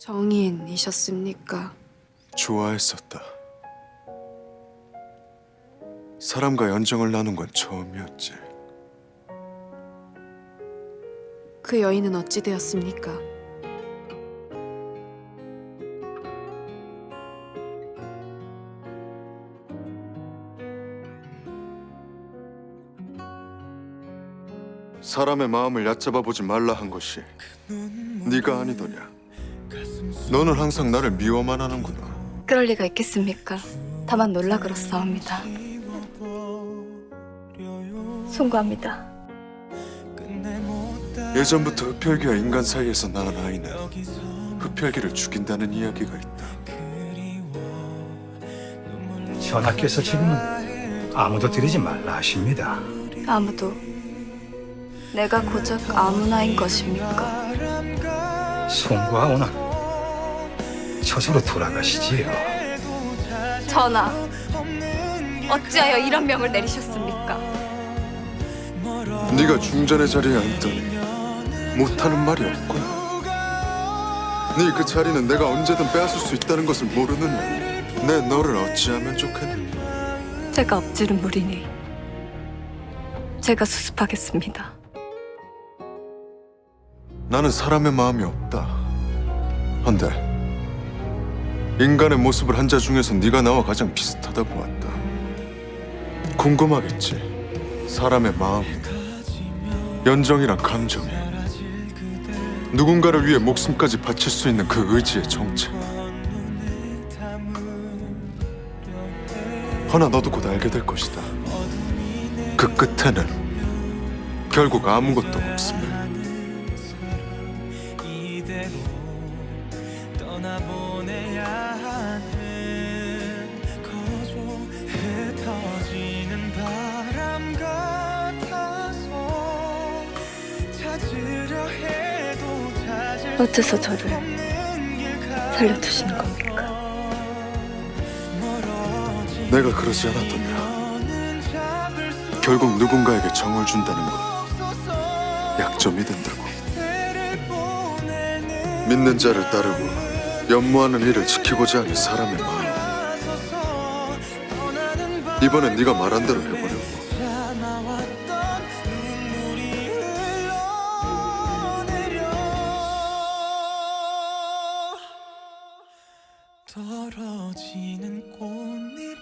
정인이셨습니까? 좋아했었다. 사람과 연정을 나눈 건 처음이었지. 그 여인은 어찌 되었습니까? 사람의 마음을 얕잡아 보지 말라 한 것이 네가 아니더냐. 너는 항상 나를 미워만 하는구나. 그럴 리가 있겠습니까? 다만 놀라 그렇사옵니다. 송구합니다. 예전부터 흡혈귀와 인간 사이에서 낳은 아이는 흡혈귀를 죽인다는 이야기가 있다. 전하께서 지금은 아무도 들이지 말라 하십니다. 아무도 내가 고작 아무나인 것입니까? 송구하오나 저으로 돌아가시지요. 전하, 어찌하여 이런 명을 내리셨습니까? 네가 중전의 자리에 앉더니 못하는 말이 없구나. 네 그 자리는 내가 언제든 빼앗을 수 있다는 것을 모르느냐. 내 너를 어찌하면 좋겠니? 제가 엎지른 무리니 제가 수습하겠습니다. 나는 사람의 마음이 없다. 한데 인간의 모습을 한 자 중에서 네가 나와 가장 비슷하다 보았다. 궁금하겠지. 사람의 마음, 연정이란 감정이 누군가를 위해 목숨까지 바칠 수 있는 그 의지의 정체. 허나 너도 곧 알게 될 것이다. 그 끝에는 결국 아무것도 없음을. 떠나보내야 흩어지는 바람 같아서 찾으려 해도 찾을 어째서 수 저를 살려두시는 겁니까? 내가 그러지 수 결국 누군가에게 정을 준다는 건 약점이 된다고. 믿는 자를 따르고 연모하는 이를 지키고자 하는 사람의 마음. 이번엔 네가 말한 대로 흘러내려 떨어지는 꽃잎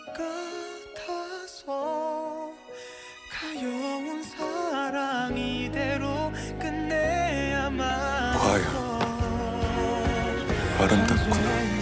같아서 가여운 사랑 이대로 끝내야만 과연 아름답구나.